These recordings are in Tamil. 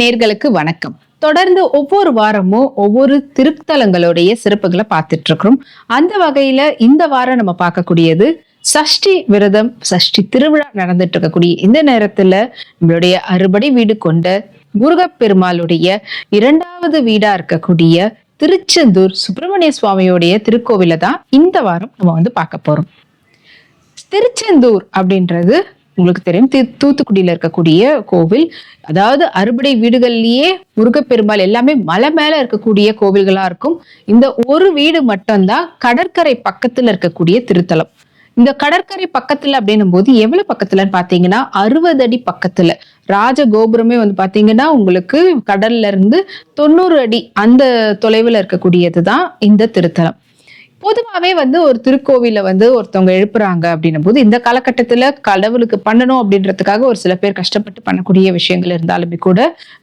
நேர்களுக்கு வணக்கம். தொடர்ந்து ஒவ்வொரு வாரமும் ஒவ்வொரு திருத்தலங்களுடைய சிறப்புகளை பார்த்துட்டு இருக்கிறோம் அந்த வகையில இந்த வாரம் நம்ம பார்க்கக்கூடியது சஷ்டி விரதம் சஷ்டி திருவிழா நடந்துட்டு இருக்கக்கூடிய இந்த நேரத்துல நம்மளுடைய அறுபடை வீடு கொண்ட முருகப்பெருமாளுடைய இரண்டாவது வீடா இருக்கக்கூடிய திருச்செந்தூர் சுப்பிரமணிய சுவாமியோடைய திருக்கோவில தான் இந்த வாரம் நம்ம வந்து பார்க்க போறோம். திருச்செந்தூர் அப்படின்றது உங்களுக்கு தெரியும். தூத்துக்குடியில இருக்கக்கூடிய கோவில் அதாவது அறுபடை வீடுகள்லயே முருகப்பெருமாள் எல்லாமே மலை மேல இருக்கக்கூடிய கோவில்களா இருக்கும். இந்த ஒரு வீடு மட்டும்தான் கடற்கரை பக்கத்துல இருக்கக்கூடிய திருத்தலம். இந்த கடற்கரை பக்கத்துல அப்படின்னும் போது எவ்வளவு பக்கத்துலன்னு பாத்தீங்கன்னா அறுபது அடி பக்கத்துல. ராஜ கோபுரமே வந்து பாத்தீங்கன்னா உங்களுக்கு கடல்ல இருந்து தொண்ணூறு அடி அந்த தொலைவுல இருக்கக்கூடியதுதான் இந்த திருத்தலம். பொதுவாவே வந்து ஒரு திருக்கோவில வந்து ஒருத்தவங்க எழுப்புறாங்க அப்படின்னும் போது இந்த காலகட்டத்துல கடவுளுக்கு பண்ணணும் அப்படின்றதுக்காக ஒரு சில பேர் கஷ்டப்பட்டு பண்ணக்கூடிய விஷயங்கள் இருந்தாலுமே கூட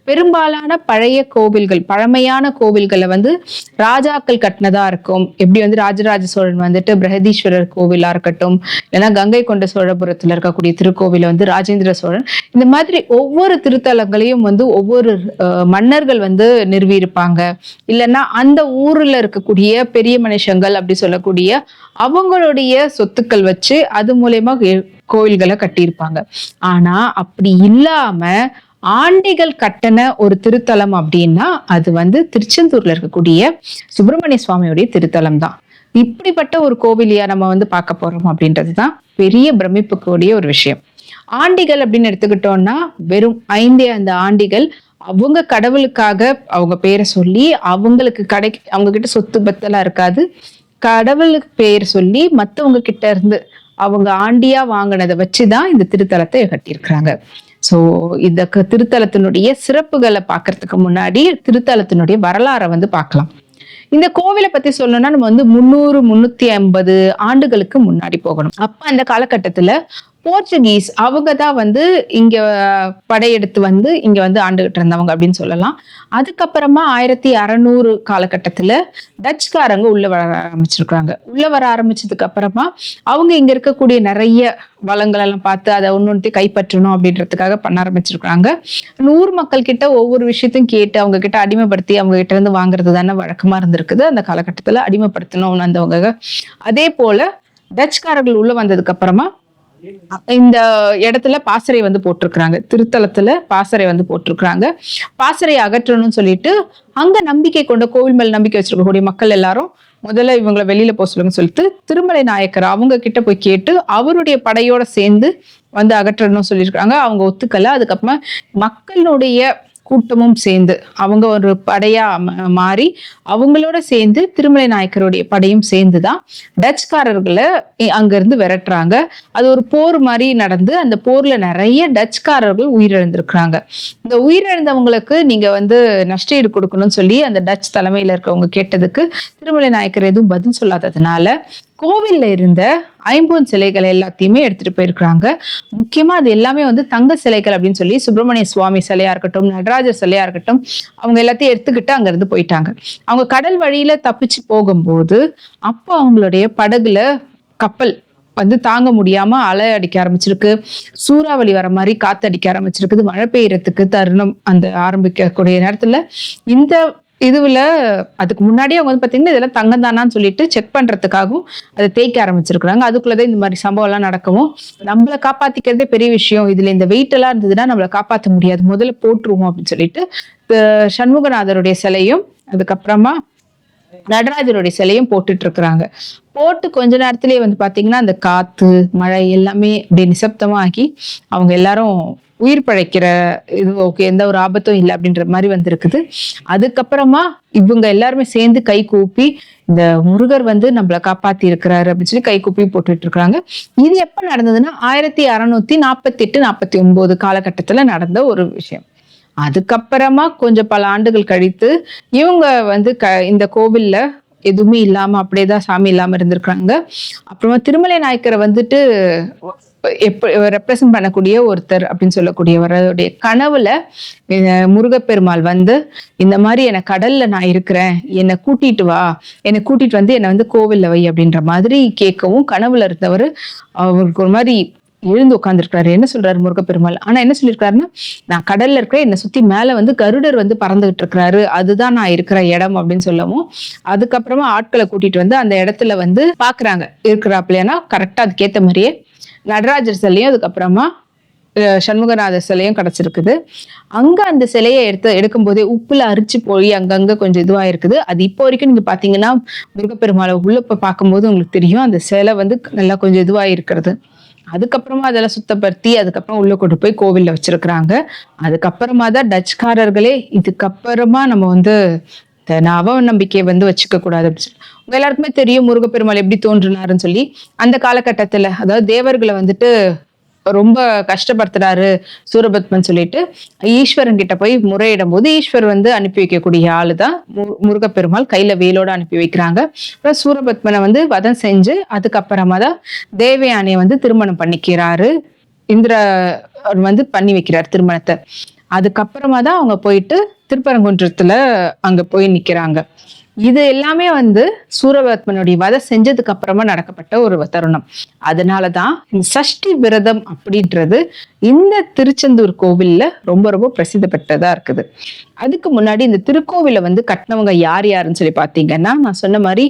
பெரும்பாலான பழைய கோவில்கள் பழமையான கோவில்களை வந்து ராஜாக்கள் கட்டினதா இருக்கும். எப்படி வந்து ராஜராஜ சோழன் வந்துட்டு பிரகதீஸ்வரர் கோவிலா இருக்கட்டும் இல்லைன்னா கங்கை கொண்ட சோழபுரத்துல இருக்கக்கூடிய திருக்கோவில வந்து ராஜேந்திர சோழன். இந்த மாதிரி ஒவ்வொரு திருத்தலங்களையும் வந்து ஒவ்வொரு அஹ், மன்னர்கள் வந்து நிறுவியிருப்பாங்க. இல்லைன்னா அந்த ஊர்ல இருக்கக்கூடிய பெரிய மனுஷங்கள் அப்படி சொல்லக்கூடிய அவங்களுடைய சொத்துக்கள் வச்சு அது மூலயமா கே- கோயில்களை கட்டியிருப்பாங்க. ஆனா அப்படி இல்லாம ஆண்டிகள் கட்டண ஒரு திருத்தலம் அப்படின்னா அது வந்து திருச்செந்தூர்ல இருக்கக்கூடிய சுப்பிரமணிய சுவாமியுடைய திருத்தலம் தான் இப்படிப்பட்ட ஒரு கோவிலையா நம்ம வந்து பார்க்க போறோம் அப்படின்றதுதான் பெரிய பிரமிப்புக்குரிய ஒரு விஷயம். ஆண்டிகள் அப்படின்னு எடுத்துக்கிட்டோம்னா வெறும் ஐந்தே அந்த ஆண்டிகள் அவங்க கடவுளுக்காக அவங்க பேரை சொல்லி அவங்களுக்கு கடை அவங்க கிட்ட சொத்து பத்தெல்லாம் இருக்காது. கடவுளுக்கு பேர் சொல்லி மத்தவங்க கிட்ட இருந்து அவங்க ஆண்டியா வாங்கினதை வச்சுதான் இந்த திருத்தலத்தை கட்டியிருக்கிறாங்க. சோ இந்த திருத்தலத்தினுடைய சிறப்புகளை பார்க்கறதுக்கு முன்னாடி திருத்தலத்தினுடைய வரலாறை வந்து பார்க்கலாம். இந்த கோவிலை பத்தி சொல்லணும்னா நம்ம வந்து முன்னூறு முன்னூத்தி ஐம்பது ஆண்டுகளுக்கு முன்னாடி போகணும். அப்ப அந்த காலகட்டத்துல போர்ச்சுகீஸ் அவங்க தான் வந்து இங்க படையெடுத்து வந்து இங்க வந்து ஆண்டுகிட்டு இருந்தவங்க அப்படின்னு சொல்லலாம். அதுக்கப்புறமா ஆயிரத்தி அறநூறு காலகட்டத்துல டச்சுக்காரங்க உள்ள வர ஆரம்பிச்சிருக்காங்க. உள்ள வர ஆரம்பிச்சதுக்கு அப்புறமா அவங்க இங்க இருக்கக்கூடிய நிறைய வளங்கள் எல்லாம் பார்த்து அதை ஒன்னொன்று கைப்பற்றணும் அப்படின்றதுக்காக பண்ண ஆரம்பிச்சிருக்காங்க. நூறு மக்கள் கிட்ட ஒவ்வொரு விஷயத்தையும் கேட்டு அவங்க கிட்ட அடிமைப்படுத்தி அவங்க கிட்ட இருந்து வாங்குறது தானே வழக்கமா இருந்திருக்குது. அந்த காலகட்டத்துல அடிமைப்படுத்தணும் வந்தவங்க அதே போல டச்சுக்காரர்கள் உள்ள வந்ததுக்கு அப்புறமா இந்த இடத்துல பாசறை வந்து போட்டிருக்கிறாங்க. திருத்தலத்துல பாசறை வந்து போட்டிருக்கிறாங்க. பாசறை அகற்றணும்னு சொல்லிட்டு அங்க நம்பிக்கை கொண்ட கோவில் மேல் நம்பிக்கை வச்சிருக்கக்கூடிய மக்கள் எல்லாரும் முதல்ல இவங்களை வெளியில போக சொல்லுங்கன்னு சொல்லிட்டு திருமலை நாயக்கர் அவங்க கிட்ட போய் கேட்டு அவருடைய படையோட சேர்ந்து வந்து அகற்றணும்னு சொல்லியிருக்காங்க அவங்க ஒத்துக்கல. அதுக்கப்புறமா மக்களுடைய கூட்டமும் சேர்ந்து அவங்க ஒரு படையா மாறி அவங்களோட சேர்ந்து திருமலை நாயக்கருடைய படையும் சேர்ந்து தான் டச்சுக்காரர்களை அங்கிருந்து விரட்டுறாங்க. அது ஒரு போர் மாதிரி நடந்து அந்த போர்ல நிறைய டச்சுக்காரர்கள் உயிரிழந்திருக்கிறாங்க. இந்த உயிரிழந்தவங்களுக்கு நீங்க வந்து நஷ்டஈடு கொடுக்கணும்னு சொல்லி அந்த டச் தலைமையில இருக்கவங்க கேட்டதுக்கு திருமலை நாயக்கர் எதுவும் பதில் சொல்லாததுனால கோவிலில் இருந்த ஐம்பொன் சிலைகள் எல்லாத்தையுமே எடுத்துட்டு போயிருக்கிறாங்க. முக்கியமா அது எல்லாமே வந்து தங்க சிலைகள் அப்படின்னு சொல்லி சுப்பிரமணிய சுவாமி சிலையா இருக்கட்டும் நடராஜர் சிலையா இருக்கட்டும் அவங்க எல்லாத்தையும் எடுத்துக்கிட்டு அங்கேருந்து போயிட்டாங்க. அவங்க கடல் வழியில தப்பிச்சு போகும்போது அப்போ அவங்களுடைய படகுல கப்பல் வந்து தாங்க முடியாம அலை அடிக்க ஆரம்பிச்சிருக்கு. சூறாவளி வர மாதிரி காத்து அடிக்க ஆரம்பிச்சிருக்குது. மழை பெய்யறதுக்கு தருணம் அந்த ஆரம்பிக்கக்கூடிய நேரத்துல இந்த இதுல அதுக்கு முன்னாடியே அவங்க வந்து பாத்தீங்கன்னா இதெல்லாம் தங்கம் தானான்னு சொல்லிட்டு செக் பண்றதுக்காகவும் அதை தேய்க்க ஆரம்பிச்சிருக்கிறாங்க. அதுக்குள்ளதான் இந்த மாதிரி சம்பவம் எல்லாம் நடக்கவும். நம்மளை காப்பாத்திக்கிறதே பெரிய விஷயம். இதுல இந்த வெயிட் எல்லாம் இருந்ததுன்னா நம்மளை காப்பாற்ற முடியாது. முதல்ல போட்டுருவோம் அப்படின்னு சொல்லிட்டு சண்முகநாதருடைய சிலையும் அதுக்கப்புறமா நடராஜருடைய சிலையும் போட்டுட்டு இருக்கிறாங்க போட்டு கொஞ்ச நேரத்திலேயே வந்து பாத்தீங்கன்னா அந்த காத்து மழை எல்லாமே அப்படியே நிசப்தமாகி அவங்க எல்லாரும் உயிர் பிழைக்கிற இது ஓகே எந்த ஒரு ஆபத்தும் இல்லை அப்படின்ற மாதிரி வந்திருக்குது. அதுக்கப்புறமா இவங்க எல்லாருமே சேர்ந்து கை கூப்பி இந்த முருகர் வந்து நம்மளை காப்பாத்தி இருக்கிறாரு அப்படின்னு சொல்லி கை கூப்பி போட்டுட்டு இருக்காங்க. இது எப்ப நடந்ததுன்னா ஆயிரத்தி அறுநூத்தி நாற்பத்தி எட்டு நாற்பத்தி ஒன்பது காலகட்டத்துல நடந்த ஒரு விஷயம். அதுக்கப்புறமா கொஞ்சம் பல ஆண்டுகள் கழித்து இவங்க வந்து க இந்த கோவில்ல எதுவுமே இல்லாம அப்படியேதான் சாமி இல்லாம இருந்திருக்காங்க அப்புறமா திருமலை நாயக்கரை வந்துட்டு எப்ப ரெப்ரசன்ட் பண்ணக்கூடிய ஒருத்தர் அப்படின்னு சொல்லக்கூடியவருடைய கனவுல முருகப்பெருமாள் வந்து இந்த மாதிரி என்னை கடல்ல நான் இருக்கிறேன் என்னை கூட்டிட்டு வா என்னை கூட்டிட்டு வந்து என்னை வந்து கோவில்ல வை அப்படின்ற மாதிரி கேட்கவும் கனவுல இருந்தவர் அவருக்கு ஒரு மாதிரி எழுந்து உட்காந்துருக்காரு என்ன சொல்றாரு முருகப்பெருமாள்? ஆனா என்ன சொல்லியிருக்காருன்னா நான் கடல்ல இருக்கிற என்னை சுத்தி மேல வந்து கருடர் வந்து பறந்துகிட்டு இருக்கிறாரு. அதுதான் நான் இருக்கிற இடம் அப்படின்னு சொல்லவும் அதுக்கப்புறமா ஆட்களை கூட்டிட்டு வந்து அந்த இடத்துல வந்து பாக்குறாங்க. இருக்கிறாப்லையானா கரெக்டா அதுக்கேத்த மாதிரியே நடராஜர் சிலையும் அதுக்கப்புறமா அஹ், சண்முகநாதர் சிலையும் கிடைச்சிருக்குது. அங்க அந்த சிலையை எடுத்து எடுக்கும்போதே உப்புல அரிச்சு போய் அங்கங்கே கொஞ்சம் இதுவா இருக்குது அது இப்போ வரைக்கும் நீங்க பாத்தீங்கன்னா முருகப்பெருமாளை உள்ள இப்போ பார்க்கும்போது உங்களுக்கு தெரியும். அந்த சிலை வந்து நல்லா கொஞ்சம் இதுவாக இருக்கிறது அதுக்கப்புறமா அதெல்லாம் சுத்தப்படுத்தி அதுக்கப்புறம் உள்ள கொண்டு போய் கோவில்ல வச்சிருக்கிறாங்க. அதுக்கப்புறமா தான் டச்சுக்காரர்களே இதுக்கப்புறமா நம்ம வந்து இந்த நவ நம்பிக்கையை வந்து வச்சுக்க கூடாது அப்படின்னு சொல்லி. உங்க எல்லாருக்குமே தெரியும் முருகப்பெருமாள் எப்படி தோன்றினாருன்னு சொல்லி. அந்த காலகட்டத்துல அதாவது தேவர்களை வந்துட்டு ரொம்ப கஷ்டப்படுத்துறாரு சூரபத்மன் சொல்லிட்டு. ஈஸ்வரன் கிட்ட போய் முறையிடும் போது ஈஸ்வர் வந்து அனுப்பி வைக்கக்கூடிய ஆளு தான் மு- முருகப்பெருமாள். கையில வேலோட அனுப்பி வைக்கிறாங்க. அப்புறம் சூரபத்மனை வந்து வதம் செஞ்சு அதுக்கப்புறமா தான் தேவயானையை வந்து திருமணம் பண்ணிக்கிறாரு. இந்திர வந்து பண்ணி வைக்கிறார் திருமணத்தை. அதுக்கப்புறமா தான் அவங்க போயிட்டு திருப்பரங்குன்றத்துல அங்க போய் நிக்கிறாங்க. இது எல்லாமே வந்து சூரபத்மனுடைய வதை செஞ்சதுக்கு அப்புறமா நடக்கப்பட்ட ஒரு தருணம். அதனாலதான் இந்த சஷ்டி விரதம் அப்படின்றது இந்த திருச்செந்தூர் கோவில்ல ரொம்ப ரொம்ப பிரசித்தி பெற்றதா இருக்குது. அதுக்கு முன்னாடி இந்த திருக்கோவிலை வந்து கட்டினவங்க யார் யாருன்னு சொல்லி பார்த்தீங்கன்னா நான் சொன்ன மாதிரி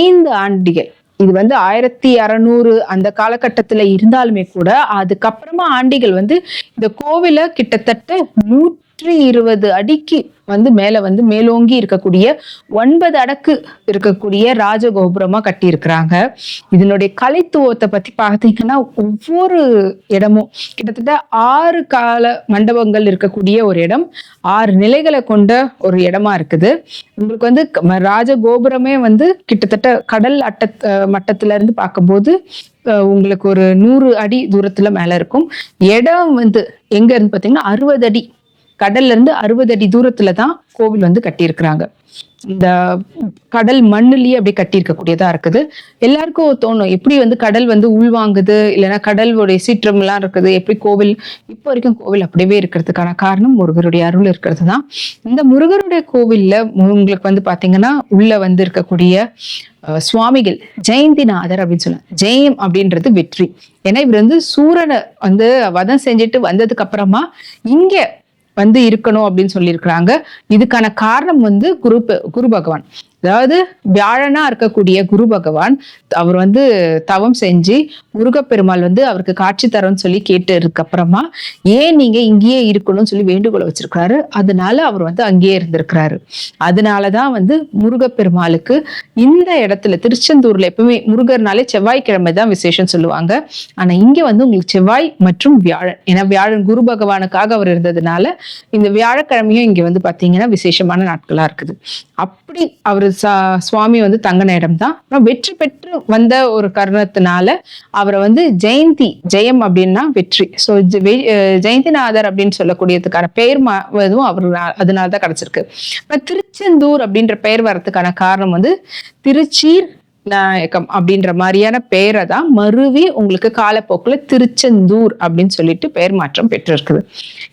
ஐந்து ஆண்டிகள். இது வந்து ஆயிரத்தி அறநூறு அந்த காலகட்டத்துல இருந்தாலுமே கூட அதுக்கப்புறமா ஆண்டிகள் வந்து இந்த கோவிலை கிட்டத்தட்ட நூற்றி இருபது அடிக்கு வந்து மேல வந்து மேலோங்கி இருக்கக்கூடிய ஒன்பது அடக்கு இருக்கக்கூடிய ராஜகோபுரமா கட்டியிருக்கிறாங்க. இதனுடைய கலைத்துவத்தை பத்தி பார்த்தீங்கன்னா ஒவ்வொரு இடமும் கிட்டத்தட்ட ஆறு கால மண்டபங்கள் இருக்கக்கூடிய ஒரு இடம் ஆறு நிலைகளை கொண்ட ஒரு இடமா இருக்குது. உங்களுக்கு வந்து க- ராஜகோபுரமே வந்து கிட்டத்தட்ட கடல் அட்ட மட்டத்துல இருந்து பார்க்கும்போது உங்களுக்கு ஒரு நூறு அடி தூரத்துல மேல இருக்கும். இடம் வந்து எங்க இருந்து பாத்தீங்கன்னா அறுபது அடி கடல்ல இருந்து அறுபது அடி தூரத்துல தான் கோவில் வந்து கட்டியிருக்கிறாங்க. இந்த கடல் மண்ணுலயே அப்படியே கட்டியிருக்கக்கூடியதா இருக்குது. எல்லாருக்கும் தோணும் எப்படி வந்து கடல் வந்து உள்வாங்குது இல்லைன்னா கடலுடைய சீற்றம் எல்லாம் இருக்குது எப்படி கோவில் இப்போ வரைக்கும் கோவில் அப்படியே இருக்கிறதுக்கான காரணம் முருகருடைய அருள் இருக்கிறது தான் இந்த முருகருடைய கோவில்ல உங்களுக்கு வந்து பாத்தீங்கன்னா உள்ள வந்து இருக்கக்கூடிய சுவாமிகள் ஜெயந்திநாதர் அப்படின்னு சொல்லுவாங்க. ஜெயம் அப்படின்றது வெற்றி. ஏன்னா இவர் வந்து சூரனை வந்து வதம் செஞ்சுட்டு வந்ததுக்கு அப்புறமா இங்க வந்து இருக்கணும் அப்படின்னு சொல்லியிருக்கிறாங்க. இதுக்கான காரணம் வந்து குரு குரு பகவான். அதாவது வியாழனா இருக்கக்கூடிய குரு பகவான் அவர் வந்து தவம் செஞ்சு முருகப்பெருமாள் வந்து அவருக்கு காட்சி தரோன்னு சொல்லி கேட்டதுக்கு அப்புறமா ஏன் நீங்க இங்கேயே இருக்கணும்னு சொல்லி வேண்டுகோளை வச்சிருக்கிறாரு? அதனால அவர் வந்து அங்கேயே இருந்திருக்கிறாரு. அதனாலதான் வந்து முருகப்பெருமாளுக்கு இந்த இடத்துல திருச்செந்தூர்ல எப்பவுமே முருகர்னாலே செவ்வாய்க்கிழமை தான் விசேஷம் சொல்லுவாங்க. ஆனா இங்க வந்து உங்களுக்கு செவ்வாய் மற்றும் வியாழன் ஏன்னா வியாழன் குரு பகவானுக்காக அவர் இருந்ததுனால இந்த வியாழக்கிழமையும் இங்க வந்து பாத்தீங்கன்னா விசேஷமான நாட்களா இருக்குது. அப்படி அவர் சுவாமி வந்து தங்கின இடம் தான் அப்புறம் வெற்றி பெற்று வந்த ஒரு கருணத்தினால அவரை வந்து ஜெயந்தி ஜெயம் அப்படின்னா வெற்றி. ஸோ ஜெயந்திநாதர் அப்படின்னு சொல்லக்கூடியதுக்கான பெயர் மா இதுவும் அவர் அதனால தான் கிடைச்சிருக்கு. அப்புறம் திருச்செந்தூர் அப்படின்ற பெயர் வர்றதுக்கான காரணம் வந்து திருச்சீர் நாயக்கம் அப்படின்ற மாதிரியான பெயரை தான் மருவி உங்களுக்கு காலப்போக்கில் திருச்செந்தூர் அப்படின்னு சொல்லிட்டு பெயர் மாற்றம் பெற்றிருக்குது.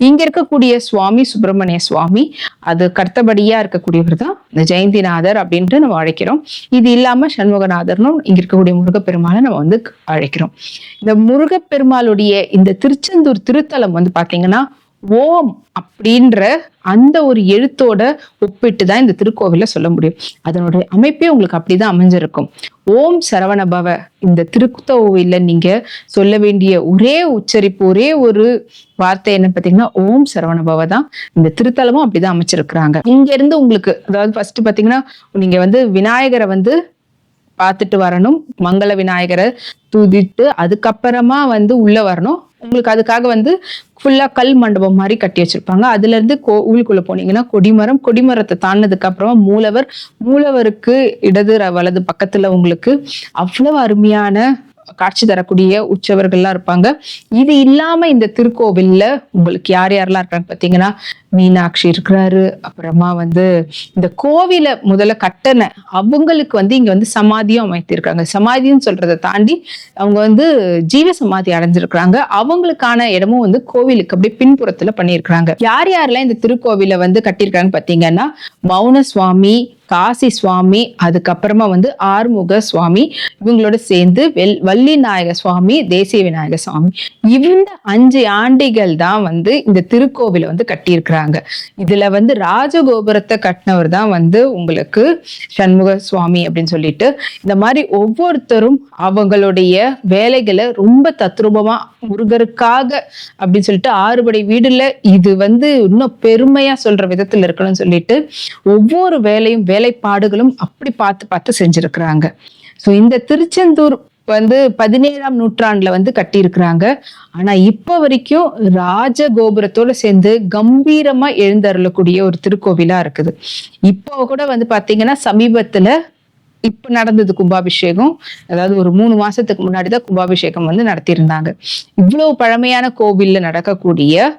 இங்க இருக்கக்கூடிய சுவாமி சுப்பிரமணிய சுவாமி அது கர்த்தபடியா இருக்கக்கூடியவர் தான் இந்த ஜெயந்திநாதர் அப்படின்ட்டு நம்ம அழைக்கிறோம். இது இல்லாம சண்முகநாதர்னும் இங்க இருக்கக்கூடிய முருகப்பெருமாளை நம்ம வந்து அழைக்கிறோம். இந்த முருகப்பெருமாளுடைய இந்த திருச்செந்தூர் திருத்தலம் வந்து பாத்தீங்கன்னா ஓம் அப்படின்ற அந்த ஒரு எழுத்தோட ஒப்பிட்டு தான் இந்த திருக்கோவில சொல்ல முடியும். அதனுடைய அமைப்பே உங்களுக்கு அப்படிதான் அமைஞ்சிருக்கும். ஓம் சரவணபவ இந்த திருக்கோவில நீங்க சொல்ல வேண்டிய ஒரே உச்சரிப்பு ஒரே ஒரு வார்த்தை என்ன பாத்தீங்கன்னா ஓம் சரவணபவ தான். இந்த திருத்தலமும் அப்படிதான் அமைச்சிருக்கிறாங்க. இங்க இருந்து உங்களுக்கு அதாவது ஃபர்ஸ்ட் பாத்தீங்கன்னா நீங்க வந்து விநாயகரை வந்து பார்த்துட்டு வரணும். மங்கள விநாயகரை துதித்து அதுக்கப்புறமா வந்து உள்ள வரணும். உங்களுக்கு அதுக்காக வந்து ஃபுல்லாக கல் மண்டபம் மாதிரி கட்டி வச்சிருப்பாங்க. அதுலேருந்து கோ கோவிலுக்குள்ள போனீங்கன்னா கொடிமரம் கொடிமரத்தை தாண்டினதுக்கு அப்புறமா மூலவர் மூலவருக்கு இடது வலது பக்கத்தில் உங்களுக்கு அவ்வளவு அருமையான காட்சி தரக்கூடிய உற்சவர்கள்லாம் இருப்பாங்க. இது இல்லாம இந்த திருக்கோவில்ல உங்களுக்கு யார் யாரெல்லாம் இருக்காங்க பாத்தீங்கன்னா மீனாட்சி இருக்கிறாரு அப்புறமா வந்து இந்த கோவிலை முதல்ல கட்டண அவங்களுக்கு வந்து இங்க வந்து சமாதியும் அமைத்திருக்காங்க. சமாதின்னு சொல்றதை தாண்டி அவங்க வந்து ஜீவ சமாதி அடைஞ்சிருக்கிறாங்க. அவங்களுக்கான இடமும் வந்து கோவிலுக்கு அப்படியே பின்புறத்துல பண்ணியிருக்கிறாங்க. யார் யாரெல்லாம் இந்த திருக்கோவிலை வந்து கட்டியிருக்காங்க பாத்தீங்கன்னா மௌன சுவாமி காசி சுவாமி அதுக்கப்புறமா வந்து ஆறுமுக சுவாமி இவங்களோட சேர்ந்து வெல் வள்ளி நாயக சுவாமி தேசிய விநாயக சுவாமி. இந்த அஞ்சு ஆண்டிகள் தான் வந்து இந்த திருக்கோவிலை வந்து கட்டியிருக்கிறாங்க. இதுல வந்து ராஜகோபுரத்தை கட்டினவர் தான் வந்து உங்களுக்கு சண்முக சுவாமி அப்படின்னு சொல்லிட்டு இந்த மாதிரி ஒவ்வொருத்தரும் அவங்களுடைய வேலைகளை ரொம்ப தத்ரூபமா முருகருக்காக அப்படின்னு சொல்லிட்டு ஆறுபடை வீடுல இது வந்து இன்னும் பெருமையா சொல்ற விதத்துல இருக்கணும்னு சொல்லிட்டு ஒவ்வொரு வேலையும் வேலைப்பாடுகளும் அப்படி பார்த்து பார்த்து செஞ்சிருக்கிறாங்க. ஸோ இந்த திருச்செந்தூர் வந்து பதினேழாம் நூற்றாண்டுல வந்து கட்டியிருக்கிறாங்க. ஆனா இப்ப வரைக்கும் ராஜகோபுரத்தோட சேர்ந்து கம்பீரமா எழுந்தருளக்கூடிய ஒரு திருக்கோவிலா இருக்குது. இப்போ கூட வந்து பாத்தீங்கன்னா சமீபத்துல இப்ப நடந்தது கும்பாபிஷேகம். அதாவது ஒரு மூணு மாசத்துக்கு முன்னாடி தான் கும்பாபிஷேகம் வந்து நடத்தியிருந்தாங்க. இவ்வளவு பழமையான கோவில்ல நடக்கக்கூடிய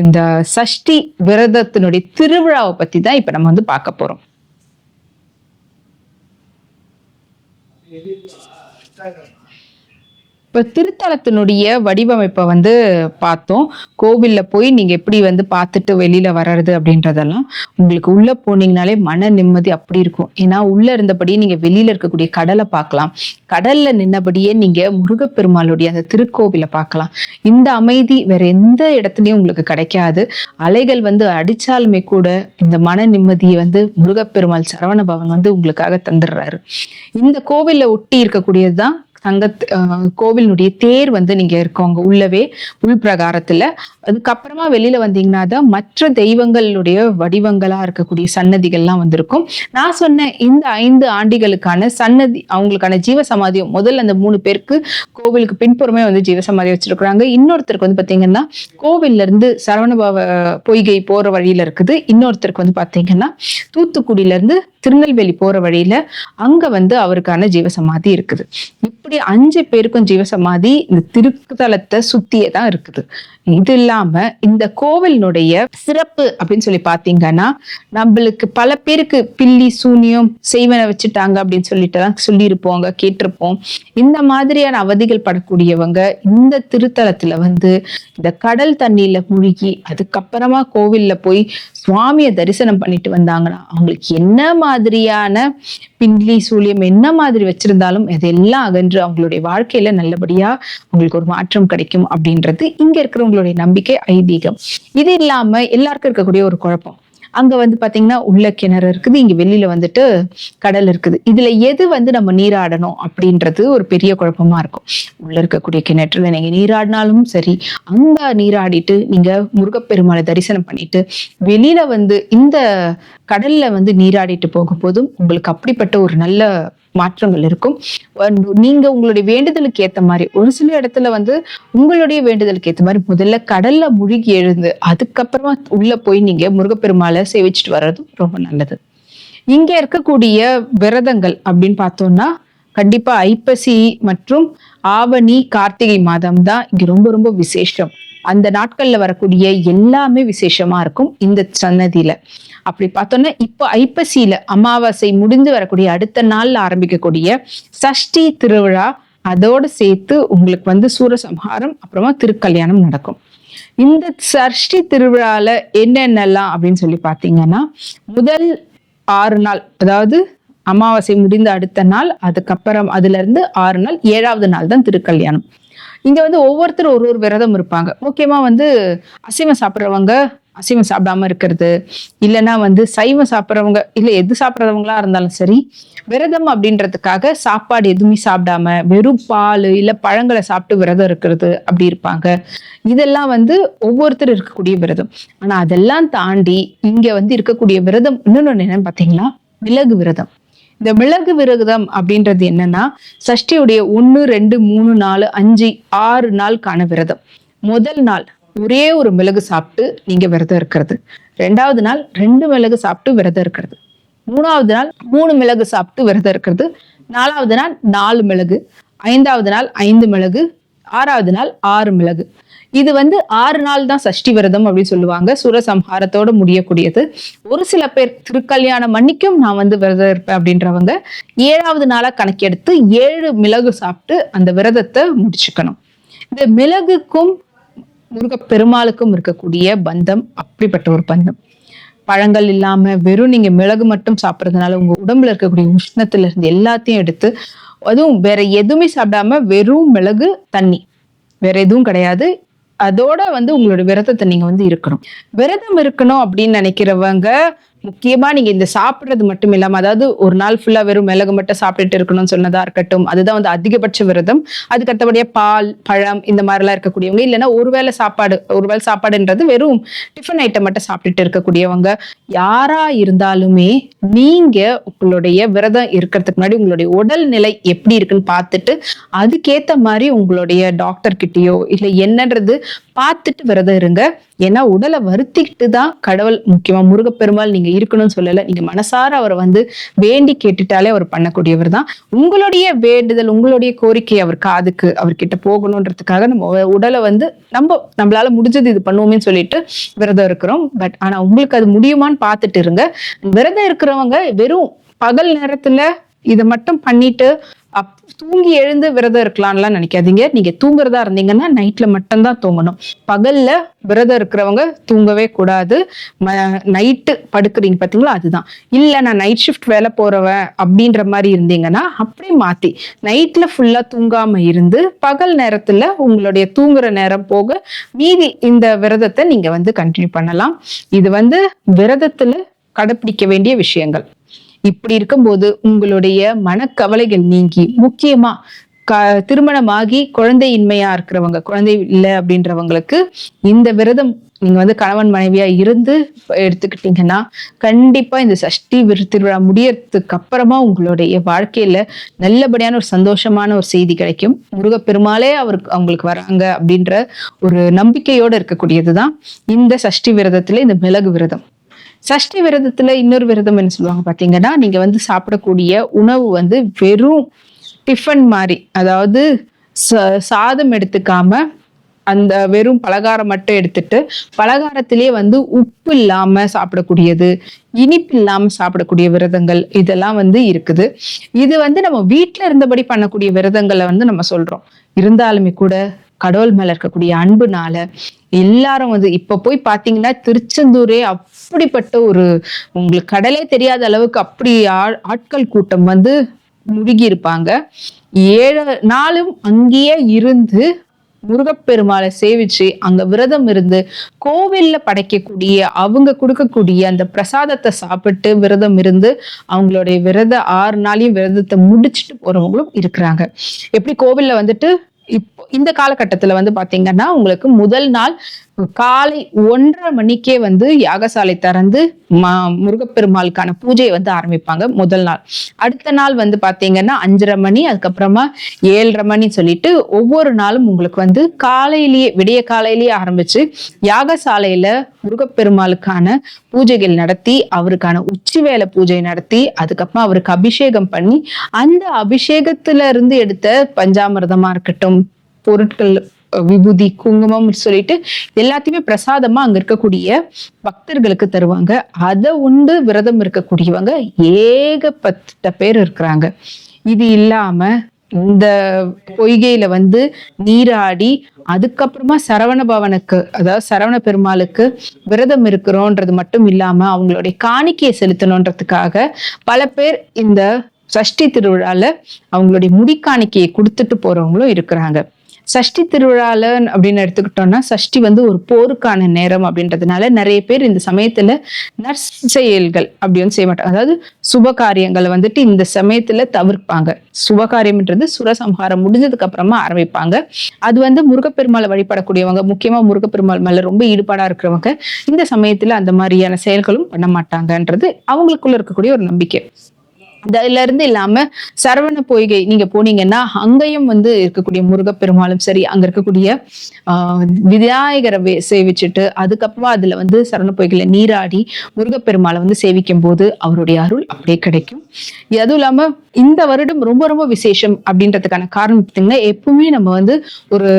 இந்த சஷ்டி விரதத்தினுடைய திருவிழாவை பத்தி தான் இப்ப நம்ம வந்து பார்க்க போறோம். 你那个在的。இப்போ திருத்தலத்தினுடைய வடிவமைப்பை வந்து பார்த்தோம். கோவிலில் போய் நீங்கள் எப்படி வந்து பார்த்துட்டு வெளியில் வர்றது அப்படின்றதெல்லாம் உங்களுக்கு உள்ளே போனீங்கனாலே மன நிம்மதி அப்படி இருக்கும். ஏன்னா உள்ளே இருந்தபடி நீங்கள் வெளியில் இருக்கக்கூடிய கடலை பார்க்கலாம். கடலில் நின்னபடியே நீங்கள் முருகப்பெருமாளுடைய அந்த திருக்கோவிலை பார்க்கலாம். இந்த அமைதி வேற எந்த இடத்துலையும் உங்களுக்கு கிடைக்காது. அலைகள் வந்து அடித்தாலுமே கூட இந்த மன நிம்மதியை வந்து முருகப்பெருமாள் சரவண பவன் வந்து உங்களுக்காக தந்துடுறாரு. இந்த கோவிலில் ஒட்டி இருக்கக்கூடியது தான் தங்க கோவிலினுடைய தேர் வந்து நீங்க இருக்கவங்க உள்ளவே உள் பிரகாரத்துல. அதுக்கப்புறமா வெளியில வந்தீங்கன்னா தான் மற்ற தெய்வங்களுடைய வடிவங்களா இருக்கக்கூடிய சன்னதிகள்லாம் வந்திருக்கும். நான் சொன்ன இந்த ஐந்து ஆண்டிகளுக்கான சன்னதி அவங்களுக்கான ஜீவ சமாதியம் முதல்ல அந்த மூணு பேருக்கு கோவிலுக்கு பின்புறமே வந்து ஜீவ சமாதி வச்சிருக்கிறாங்க. இன்னொருத்தருக்கு வந்து பாத்தீங்கன்னா கோவில்ல இருந்து சரவணபாவ பொய்கை போற வழியில இருக்குது. இன்னொருத்தருக்கு வந்து பாத்தீங்கன்னா தூத்துக்குடியில இருந்து திருநெல்வேலி போற வழியில அங்க வந்து அவருக்கான ஜீவசமாதி இருக்குது. இப்படி அஞ்சு பேருக்கும் ஜீவசமாதி இந்த திருத்தலத்தை சுத்தியே தான் இருக்குது. இது இல்லாம இந்த கோவிலினுடைய சிறப்பு அப்படின்னு சொல்லி பாத்தீங்கன்னா நம்மளுக்கு பல பேருக்கு பில்லி சூனியம் செய்வனை வச்சுட்டாங்க அப்படின்னு சொல்லிட்டு தான் சொல்லியிருப்போங்க கேட்டிருப்போம். இந்த மாதிரியான அவதிகள் படக்கூடியவங்க இந்த திருத்தலத்துல வந்து இந்த கடல் தண்ணியில முழுகி அதுக்கப்புறமா கோவில்ல போய் சுவாமியை தரிசனம் பண்ணிட்டு வந்தாங்கன்னா அவங்களுக்கு என்ன மாதிரியான பின்லி சூழியம் என்ன மாதிரி வச்சிருந்தாலும் இதெல்லாம் அகன்று அவங்களுடைய வாழ்க்கையில நல்லபடியா அவங்களுக்கு ஒரு மாற்றம் கிடைக்கும் அப்படின்றது இங்க இருக்கிறவங்க அவங்களுடைய நம்பிக்கை ஐதீகம். இது இல்லாம எல்லாருக்கும் இருக்கக்கூடிய ஒரு குழப்பம். அங்க வந்து பாத்தீங்கன்னா உள்ள கிணறு இருக்குது இங்க வெளியில வந்துட்டு கடல் இருக்குது. இதுல எது வந்து நம்ம நீராடணும் அப்படின்றது ஒரு பெரிய குழப்பமா இருக்கும். உள்ள இருக்கக்கூடிய கிணற்றுல நீங்க நீராடினாலும் சரி அங்க நீராடிட்டு நீங்க முருகப்பெருமாளை தரிசனம் பண்ணிட்டு வெளியில வந்து இந்த கடல்ல வந்து நீராடிட்டு போகும் போதும் உங்களுக்கு அப்படிப்பட்ட ஒரு நல்ல மாற்றங்கள் இருக்கும். நீங்க உங்களுடைய வேண்டுதலுக்கு ஏத்த மாதிரி ஒரு சில இடத்துல வந்து உங்களுடைய வேண்டுதலுக்கு ஏத்த மாதிரி முதல்ல கடல்ல முழுகி எழுந்து அதுக்கப்புறமா உள்ள போய் நீங்க முருகப்பெருமாளை சேவிச்சுட்டு வர்றது ரொம்ப நல்லது. இங்க இருக்கக்கூடிய விரதங்கள் அப்படின்னு பார்த்தோம்னா கண்டிப்பா ஐப்பசி மற்றும் ஆவணி கார்த்திகை மாதம் தான் இங்க ரொம்ப ரொம்ப விசேஷம். அந்த நாட்கள்ல வரக்கூடிய எல்லாமே விசேஷமா இருக்கும் இந்த சன்னதியில. அப்படி பார்த்தோன்னா இப்போ ஐப்பசியில அமாவாசை முடிந்து வரக்கூடிய அடுத்த நாள்ல ஆரம்பிக்கக்கூடிய சஷ்டி திருவிழா அதோட சேர்த்து உங்களுக்கு வந்து சூரசம்ஹாரம் அப்புறமா திருக்கல்யாணம் நடக்கும். இந்த சஷ்டி திருவிழால என்னென்னலாம் அப்படின்னு சொல்லி பார்த்தீங்கன்னா முதல் ஆறு நாள் அதாவது அமாவாசை முடிந்த அடுத்த நாள் அதுக்கப்புறம் அதுல இருந்து ஆறு நாள் ஏழாவது நாள் தான் திருக்கல்யாணம். இங்க வந்து ஒவ்வொருத்தரும் ஒரு ஒரு விரதம் இருப்பாங்க. முக்கியமா வந்து அசைவம் சாப்பிட்றவங்க அசைவம் சாப்பிடாம இருக்கிறது. இல்லைன்னா வந்து சைவம் சாப்பிட்றவங்க இல்லை எது சாப்பிட்றவங்களா இருந்தாலும் சரி விரதம் அப்படின்றதுக்காக சாப்பாடு எதுவுமே சாப்பிடாம வெறும் பால் இல்லை பழங்களை சாப்பிட்டு விரதம் இருக்கிறது அப்படி இருப்பாங்க. இதெல்லாம் வந்து ஒவ்வொருத்தர் இருக்கக்கூடிய விரதம். ஆனா அதெல்லாம் தாண்டி இங்க வந்து இருக்கக்கூடிய விரதம் இன்னொன்னு என்னன்னு பார்த்தீங்களா மிளகு விரதம். இந்த மிளகு விரதம் அப்படின்றது என்னன்னா சஷ்டியுடைய ஒன்று ரெண்டு மூணு நாலு அஞ்சு ஆறு நாளுக்கான விரதம். முதல் நாள் ஒரே ஒரு மிளகு சாப்பிட்டு நீங்க விரதம் இருக்கிறது. ரெண்டாவது நாள் ரெண்டு மிளகு சாப்பிட்டு விரதம் இருக்கிறது. மூணாவது நாள் மூணு மிளகு சாப்பிட்டு விரதம் இருக்கிறது. நாலாவது நாள் நாலு மிளகு. ஐந்தாவது நாள் ஐந்து மிளகு. ஆறாவது நாள் ஆறு மிளகு. இது வந்து ஆறு நாள் தான் சஷ்டி விரதம் அப்படின்னு சொல்லுவாங்க. சுரசம்ஹாரத்தோட முடியக்கூடியது. ஒரு சில பேர் திருக்கல்யாணம் மன்னிக்கும் நான் வந்து விரதம் இருப்பேன் அப்படின்றவங்க ஏழாவது நாளா கணக்கெடுத்து ஏழு மிளகு சாப்பிட்டு அந்த விரதத்தை முடிச்சுக்கணும். இந்த மிளகுக்கும் முருகப்பெருமாளுக்கும் இருக்கக்கூடிய பந்தம் அப்படிப்பட்ட ஒரு பந்தம். பழங்கள் இல்லாம வெறும் நீங்க மிளகு மட்டும் சாப்பிட்றதுனால உங்க உடம்புல இருக்கக்கூடிய உஷ்ணத்துல இருந்து எல்லாத்தையும் எடுத்து அதுவும் வேற எதுவுமே சாப்பிடாம வெறும் மிளகு தண்ணி. வேற எதுவும் கிடையாது. அதோட வந்து உங்களோட விரதத்தை நீங்க வந்து இருக்கணும். விரதம் இருக்கணும் அப்படின்னு நினைக்கிறவங்க முக்கியமா நீங்க இந்த சாப்பிட்றது மட்டும் இல்லாமல் அதாவது ஒரு நாள் ஃபுல்லா வெறும் மிளகு மட்டும் சாப்பிட்டுட்டு இருக்கணும்னு சொன்னதா இருக்கட்டும் அதுதான் வந்து அதிகபட்ச விரதம். அதுக்கு அடுத்தபடியா பால் பழம் இந்த மாதிரிலாம் இருக்கக்கூடியவங்க இல்லைன்னா ஒருவேளை சாப்பாடு ஒருவேளை சாப்பாடுன்றது வெறும் டிஃபன் ஐட்டம் மட்டும் சாப்பிட்டுட்டு இருக்கக்கூடியவங்க யாரா இருந்தாலுமே நீங்க உங்களுடைய விரதம் இருக்கிறதுக்கு முன்னாடி உங்களுடைய உடல் நிலை எப்படி இருக்குன்னு பார்த்துட்டு அதுக்கேத்த மாதிரி உங்களுடைய டாக்டர்கிட்டயோ இல்லை என்னன்றது பார்த்துட்டு விரதம் இருங்க. ஏன்னா உடலை வருத்திக்கிட்டு தான் கடவுள் முக்கியமா முருகப்பெருமாள் நீங்க இருக்கணும்னு சொல்லல. நீங்க மனசார அவரை வந்து வேண்டி கேட்டுட்டாலே அவர் பண்ணக்கூடியவர் தான். உங்களுடைய வேண்டுதல் உங்களுடைய கோரிக்கை அவர் காதுக்கு அவர்கிட்ட போகணுன்றதுக்காக நம்ம உடலை வந்து நம்ம நம்மளால முடிஞ்சது இது பண்ணுவோமே சொல்லிட்டு விரதம் இருக்கிறோம். பட் ஆனா உங்களுக்கு அது முடியுமான்னு பார்த்துட்டு இருங்க. விரதம் இருக்கிறவங்க வெறும் பகல் நேரத்துல இதை மட்டும் பண்ணிட்டு அப் தூங்கி எழுந்து விரதம் இருக்கலாம்லாம் நினைக்காதீங்க. நீங்க தூங்குறதா இருந்தீங்கன்னா நைட்ல மட்டும்தான் தூங்கணும். பகல்ல விரதம் இருக்கிறவங்க தூங்கவே கூடாது. நைட்டு படுக்கிறீங்க பாத்தீங்களா? அதுதான். இல்ல நான் நைட் ஷிஃப்ட் வேலை போறவன் அப்படின்ற மாதிரி இருந்தீங்கன்னா அப்படியே மாத்தி. நைட்ல ஃபுல்லா தூங்காம இருந்து பகல் நேரத்துல உங்களுடைய தூங்குற நேரம் போக மீதி இந்த விரதத்தை நீங்க வந்து கண்டினியூ பண்ணலாம். இது வந்து விரதத்துல கடைப்பிடிக்க வேண்டிய விஷயங்கள். இப்படி இருக்கும்போது உங்களுடைய மனக்கவலைகள் நீங்கி முக்கியமா க திருமணமாகி குழந்தையின்மையா இருக்கிறவங்க குழந்தை இல்லை அப்படின்றவங்களுக்கு இந்த விரதம் நீங்க வந்து கணவன் மனைவியா இருந்து எடுத்துக்கிட்டீங்கன்னா கண்டிப்பா இந்த சஷ்டி விரு திருவிழா முடியறதுக்கு அப்புறமா உங்களுடைய வாழ்க்கையில நல்லபடியான ஒரு சந்தோஷமான ஒரு செய்தி கிடைக்கும். முருகப்பெருமாளே அவருக்கு அவங்களுக்கு வராங்க அப்படின்ற ஒரு நம்பிக்கையோட இருக்கக்கூடியதுதான் இந்த சஷ்டி விரதத்துல இந்த மிளகு விரதம். சஷ்டி விரதத்துல இன்னொரு விரதம் என்ன சொல்லுவாங்க பாத்தீங்கன்னா நீங்க வந்து சாப்பிடக்கூடிய உணவு வந்து வெறும் டிஃபன் மாதிரி அதாவது ச- சாதம் எடுத்துக்காம அந்த வெறும் பலகாரம் மட்டும் எடுத்துட்டு பலகாரத்திலேயே வந்து உப்பு இல்லாம சாப்பிடக்கூடியது இனிப்பு இல்லாம சாப்பிடக்கூடிய விரதங்கள் இதெல்லாம் வந்து இருக்குது. இது வந்து நம்ம வீட்டுல இருந்தபடி பண்ணக்கூடிய விரதங்களை வந்து நம்ம சொல்றோம். இருந்தாலுமே கூட கடவுள் மேல இருக்கக்கூடிய அன்புனால எல்லாரும் வந்து இப்ப போய் பாத்தீங்கன்னா திருச்செந்தூரே அப்படிப்பட்ட ஒரு உங்களுக்கு கடலே தெரியாத அளவுக்கு அப்படி ஆட்கள் கூட்டம் வந்து முழுகி இருப்பாங்க. ஏழு நாளும் அங்கேயே இருந்து முருகப்பெருமாளை சேவிச்சு அங்க விரதம் இருந்து கோவில்ல படைக்கக்கூடிய அவங்க கொடுக்கக்கூடிய அந்த பிரசாதத்தை சாப்பிட்டு விரதம் இருந்து அவங்களுடைய விரத ஆறு நாளையும் விரதத்தை முடிச்சுட்டு போறவங்களும் இருக்கிறாங்க. எப்படி கோவில்ல வந்துட்டு இப்போ இந்த காலகட்டத்தில் வந்து பாத்தீங்கன்னா உங்களுக்கு முதல் நாள் காலை ஒன்றரை மணிக்கே வந்து யாகசாலை திறந்து முருகப்பெருமாளுக்கான பூஜையை வந்து ஆரம்பிப்பாங்க முதல் நாள். அடுத்த நாள் வந்து பாத்தீங்கன்னா அஞ்சரை மணி அதுக்கப்புறமா ஏழரை மணி சொல்லிட்டு ஒவ்வொரு நாளும் உங்களுக்கு வந்து காலையிலேயே விடிய காலையிலேயே ஆரம்பிச்சு யாகசாலையில முருகப்பெருமாளுக்கான பூஜைகள் நடத்தி அவருக்கான உச்சி வேலை பூஜை நடத்தி அதுக்கப்புறம் அவருக்கு அபிஷேகம் பண்ணி அந்த அபிஷேகத்துல இருந்து எடுத்த பஞ்சாமிரதமா இருக்கட்டும் பொருட்கள் விபூதி குங்குமம் சொல்லிட்டு எல்லாத்தையுமே பிரசாதமா அங்க இருக்கக்கூடிய பக்தர்களுக்கு தருவாங்க. அதை உண்டு விரதம் இருக்கக்கூடியவங்க ஏகப்பட்ட பேர் இருக்கிறாங்க. இது இல்லாம இந்த பொய்கையில வந்து நீராடி அதுக்கப்புறமா சரவண பவனுக்கு அதாவது சரவண பெருமாளுக்கு விரதம் இருக்கிறோன்றது மட்டும் இல்லாம அவங்களுடைய காணிக்கையை செலுத்தணுன்றதுக்காக பல பேர் இந்த சஷ்டி திருவிழால அவங்களுடைய முடிக்காணிக்கையை கொடுத்துட்டு போறவங்களும் இருக்கிறாங்க. சஷ்டி திருவிழால அப்படின்னு எடுத்துக்கிட்டோம்னா சஷ்டி வந்து ஒரு போருக்கான நேரம் அப்படின்றதுனால நிறைய பேர் இந்த சமயத்துல நற்செயல்கள் அப்படின்னு செய்ய மாட்டாங்க. அதாவது சுப காரியங்களை வந்துட்டு இந்த சமயத்துல தவிர்ப்பாங்க. சுபகாரியம்ன்றது சுரசம்ஹாரம் முடிஞ்சதுக்கு அப்புறமா ஆரம்பிப்பாங்க. அது வந்து முருகப்பெருமாளை வழிபடக்கூடியவங்க முக்கியமா முருகப்பெருமாள் மேல ரொம்ப ஈடுபாடா இருக்கிறவங்க இந்த சமயத்துல அந்த மாதிரியான செயல்களும் பண்ண மாட்டாங்கன்றது அவங்களுக்குள்ள இருக்கக்கூடிய ஒரு நம்பிக்கை. இதுல இருந்து இல்லாம சரவண பொய்கை நீங்க போனீங்கன்னா அங்கேயும் வந்து இருக்கக்கூடிய முருகப்பெருமாளும் சரி அங்க இருக்கக்கூடிய ஆஹ் விநாயகரை சேவிச்சுட்டு அதுக்கப்புறமா அதுல வந்து சரவண பொய்கையில நீராடி முருகப்பெருமாளை வந்து சேவிக்கும் போது அவருடைய அருள் அப்படியே கிடைக்கும். அதுவும் இல்லாம இந்த வருடம் ரொம்ப ரொம்ப விசேஷம் அப்படின்றதுக்கான காரணம் பார்த்தீங்கன்னா எப்பவுமே நம்ம வந்து ஒரு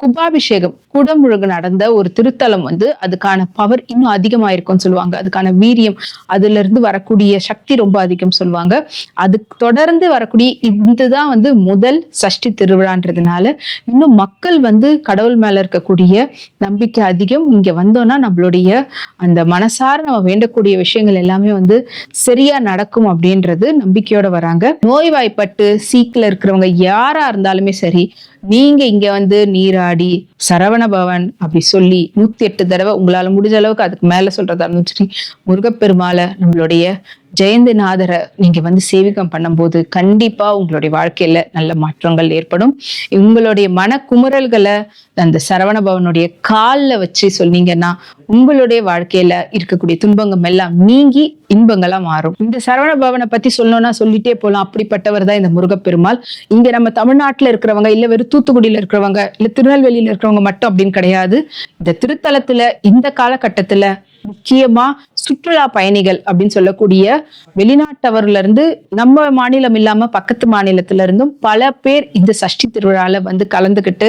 கும்பாபிஷேகம் குடமுழுகு நடந்த ஒரு திருத்தலம் வந்து அதுக்கான பவர் இன்னும் அதிகமாயிருக்கும்னு சொல்லுவாங்க. அதுக்கான வீரியம் அதுல இருந்து வரக்கூடிய சக்தி ரொம்ப அதிகம் சொல்லுவாங்க. அது தொடர்ந்து வரக்கூடிய இதுதான் வந்து முதல் சஷ்டி திருவிழான்றதுனால இன்னும் மக்கள் வந்து கடவுள் மேல இருக்கக்கூடிய நம்பிக்கை அதிகம். இங்க வந்தோம்னா நம்மளுடைய அந்த மனசார நம்ம வேண்டக்கூடிய விஷயங்கள் எல்லாமே வந்து சரியா நடக்கும் அப்படின்றது நம்பிக்கையோட வராங்க. நோய்வாய்ப்பட்டு சீக்கில் இருக்கிறவங்க யாரா இருந்தாலுமே சரி நீங்க இங்க வந்து நீரா நீராடி சரவண பவன் அப்படி சொல்லி நூத்தி எட்டு தடவை உங்களால முடிஞ்ச அளவுக்கு அதுக்கு மேல சொல்றதா இருந்துச்சு முருகப்பெருமாளை நம்மளுடைய ஜெயந்திநாதரை நீங்க வந்து சேவிகம் பண்ணும்போது கண்டிப்பா உங்களுடைய வாழ்க்கையில நல்ல மாற்றங்கள் ஏற்படும். உங்களுடைய மனக்குமுறல்களை அந்த சரவண பவனுடைய காலில் வச்சு சொன்னீங்கன்னா உங்களுடைய வாழ்க்கையில இருக்கக்கூடிய துன்பங்கள் எல்லாம் நீங்கி இன்பங்களா மாறும். இந்த சரவண பவனை பத்தி சொல்லணும்னா சொல்லிட்டே போகலாம் அப்படிப்பட்டவர் தான் இந்த முருகப்பெருமாள். இங்க நம்ம தமிழ்நாட்டில் இருக்கிறவங்க இல்ல வெறும் தூத்துக்குடியில இருக்கிறவங்க இல்ல திருநெல்வேலியில இருக்கிறவங்க மட்டும் அப்படின்னு கிடையாது. இந்த திருத்தலத்துல இந்த காலகட்டத்துல முக்கியமா சுற்றுலா பயணிகள் அப்படின்னு சொல்லக்கூடிய வெளிநாட்டவர்ல இருந்து நம்ம மாநிலம் இல்லாம பக்கத்து மாநிலத்துல இருந்தும் பல பேர் இந்த சஷ்டி திருவிழால வந்து கலந்துக்கிட்டு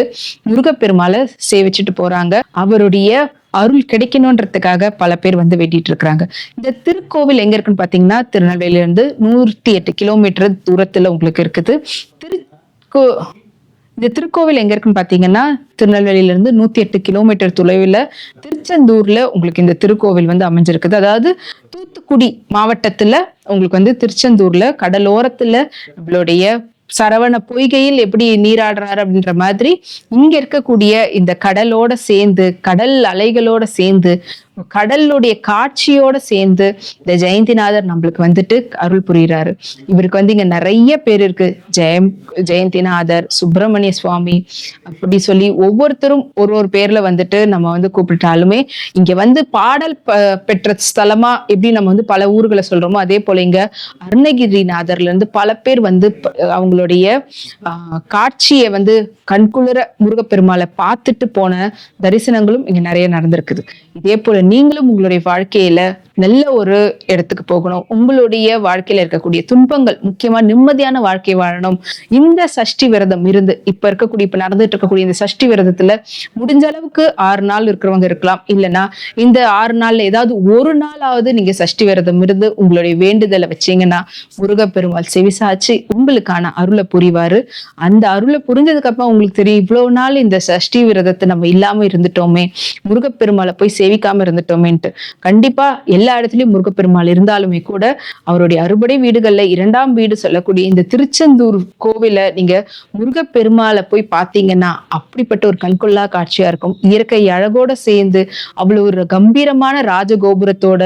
முருகப்பெருமாளை சேவிச்சுட்டு போறாங்க. அவருடைய அருள் கிடைக்கணுன்றதுக்காக பல பேர் வந்து வேண்டிட்டு இருக்கிறாங்க. இந்த திருக்கோவில் எங்க இருக்குன்னு பாத்தீங்கன்னா திருநெல்வேலியில இருந்து நூற்றி எட்டு கிலோமீட்டர் தூரத்துல உங்களுக்கு இருக்குது. திருக்கோ இந்த திருக்கோவில் எங்க இருக்குன்னு பாத்தீங்கன்னா திருநெல்வேலியில இருந்து நூத்தி எட்டு கிலோமீட்டர் தொலைவில் திருச்செந்தூர்ல உங்களுக்கு இந்த திருக்கோவில் வந்து அமைஞ்சிருக்குது. அதாவது தூத்துக்குடி மாவட்டத்துல உங்களுக்கு வந்து திருச்செந்தூர்ல கடலோரத்துல நம்மளுடைய சரவண பொய்கையில் எப்படி நீராடுறாரு அப்படின்ற மாதிரி இங்க இருக்கக்கூடிய இந்த கடலோட சேர்ந்து கடல் அலைகளோட சேர்ந்து கடலுடைய காட்சியோட சேர்ந்து இந்த ஜெயந்திநாதர் நம்மளுக்கு வந்துட்டு அருள் புரியுறாரு. இவருக்கு வந்து இங்க நிறைய பேர் இருக்கு. ஜெயம் ஜெயந்திநாதர் சுப்பிரமணிய சுவாமி அப்படி சொல்லி ஒவ்வொருத்தரும் ஒரு ஒரு பேர்ல வந்துட்டு நம்ம வந்து கூப்பிட்டாலுமே இங்க வந்து பாடல் பெற்ற ஸ்தலமா எப்படி நம்ம வந்து பல ஊர்களை சொல்றோமோ அதே போல இங்க அருணகிரிநாதர்ல இருந்து பல பேர் வந்து அவங்களுடைய ஆஹ், காட்சியை வந்து கண்குளிர முருகப்பெருமாளை பார்த்துட்டு போன தரிசனங்களும் இங்க நிறைய நடந்திருக்குது. இதே போல நீங்களும் உங்களுடைய வாழ்க்கையில நல்ல ஒரு இடத்துக்கு போகணும். உங்களுடைய வாழ்க்கையில இருக்கக்கூடிய துன்பங்கள் முக்கியமா நிம்மதியான வாழ்க்கை வாழணும். இந்த சஷ்டி விரதம் இருந்து இப்ப இருக்கக்கூடிய இப்ப நடந்துட்டு இருக்கக்கூடிய இந்த சஷ்டி விரதத்துல முடிஞ்ச அளவுக்கு ஆறு நாள் இருக்கிறவங்க இருக்கலாம். இல்லைன்னா இந்த ஆறு நாள்ல ஏதாவது ஒரு நாளாவது நீங்க சஷ்டி விரதம் இருந்து உங்களுடைய வேண்டுதலை வச்சீங்கன்னா முருகப்பெருமாள் செவிசாச்சு உங்களுக்கான அருளை புரிவாரு. அந்த அருளை புரிஞ்சதுக்கு அப்புறம் உங்களுக்கு தெரியும் இவ்வளவு நாள் இந்த சஷ்டி விரதத்தை நம்ம இல்லாம இருந்துட்டோமே முருகப்பெருமாளை போய் சேவிக்காம இருந்துட்டோமேன்ட்டு. கண்டிப்பா எல்லா எல்லா இடத்துலயும் முருகப்பெருமாள் இருந்தாலுமே கூட அவருடைய அறுபடை வீடுகள்ல இரண்டாம் வீடு சொல்லக்கூடிய இந்த திருச்செந்தூர் கோவில நீங்க முருகப்பெருமாளை போய் பார்த்தீங்கன்னா அப்படிப்பட்ட ஒரு கண்கொள்ளா காட்சியா இருக்கும். இயற்கை அழகோட சேர்ந்து அவ்வளவு ஒரு கம்பீரமான ராஜகோபுரத்தோட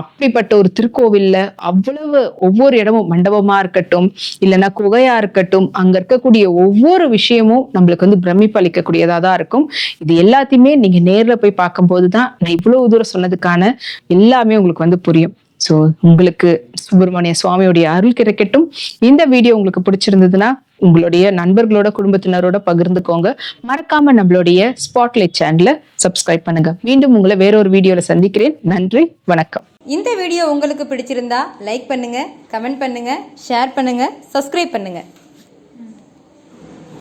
அப்படிப்பட்ட ஒரு திருக்கோவில்ல அவ்வளவு ஒவ்வொரு இடமும் மண்டபமா இருக்கட்டும் இல்லைன்னா குகையா இருக்கட்டும் அங்க இருக்கக்கூடிய ஒவ்வொரு விஷயமும் நம்மளுக்கு வந்து பிரமிப்பு அளிக்கக்கூடியதா தான் இருக்கும். இது எல்லாத்தையுமே நீங்க நேர்ல போய் பார்க்கும்போது தான் நான் இவ்வளவு தூரம் சொன்னதுக்கான எல்லாமே உங்களுக்கு வந்து புரியும். ஸோ உங்களுக்கு சுப்பிரமணிய சுவாமியுடைய அருள் கிடைக்கட்டும். இந்த வீடியோ உங்களுக்கு பிடிச்சிருந்ததுன்னா உங்களுடைய நண்பர்களோட குடும்பத்தினரோட பகிர்ந்துக்கோங்க. மறக்காம நம்மளுடைய ஸ்பாட்லைட் சேனலை சப்ஸ்கிரைப் பண்ணுங்க. மீண்டும் உங்களை வேற ஒரு வீடியோல சந்திக்கிறேன். நன்றி வணக்கம். இந்த வீடியோ உங்களுக்கு பிடிச்சிருந்தா லைக் பண்ணுங்க கமெண்ட் பண்ணுங்க ஷேர் பண்ணுங்க சப்ஸ்கிரைப் பண்ணுங்க.